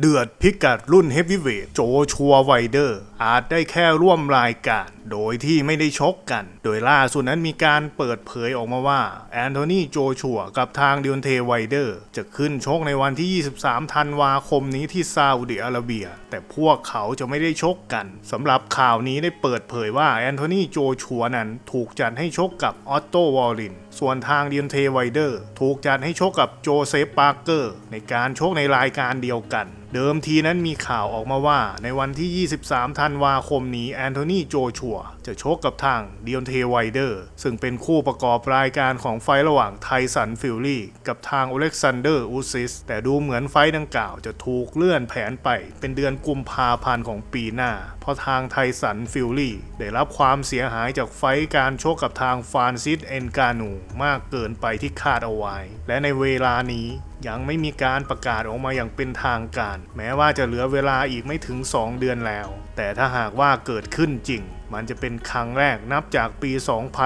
เดือดพิกัดรุ่นเฮฟวีเวทโจชัวไวเดอร์ อาจได้แค่ร่วมรายการ โดยที่ไม่ได้ชกกัน โดยล่าสุดนั้นมีการเปิดเผยออกมาว่า แอนโทนีโจชัวกับทางดิอนเทไวเดอร์ จะขึ้นชกในวันที่ 23 ธันวาคมนี้ที่ซาอุดิอาระเบีย แต่พวกเขาจะไม่ได้ชกกันสำหรับข่าวนี้ได้เปิดเผยว่าแอนโทนีโจชัวนั้นถูกจัดให้ชกกับออตโตวอลลิน ส่วนทางดิอนเทไวเดอร์ ถูกจัดให้ชกกับโจเซฟปาร์เกอร์ ในการชกในรายการเดียวกัน เดิมทีนั้นมีข่าวออกมาว่าในวันที่ 23 ธันวาคมนี้แอนโทนีโจชัว จะชกกับทางเดียนเทไวเดอร์ ซึ่งเป็นคู่ประกอบรายการของไฟระหว่างไทสันฟิลลี่กับทางอเล็กซานเดอร์อูซิส แต่ดูเหมือนไฟดังกล่าวจะถูกเลื่อนแผนไป เป็นเดือนกุมภาพันธ์ของปีหน้า เพราะทางไทสันฟิลลี่ได้รับความเสียหายจากไฟการชกกับทางฟานซิสเอนกานูมากเกินไปที่คาดเอาไว้ และในเวลานี้ยังไม่มีการประกาศออกมาอย่างเป็นทางการ แม้ว่าจะเหลือเวลาอีกไม่ถึง 2 เดือนแล้ว แต่ถ้า้าหากว่าเกิดขึ้นจริง มันจะเป็นครั้งแรกนับจากปี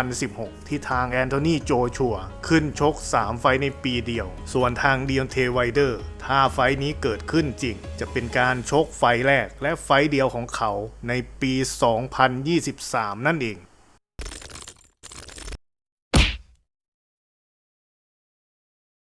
2016 ที่ทางแอนโทนีโจชัว ขึ้นชก 3 ไฟในปีเดียว ส่วนทางเดียนเทไวเดอร์ ถ้าไฟนี้เกิดขึ้นจริง จะเป็นการชกไฟแรกและไฟเดียวของเขาในปี 2023 นั่นเอง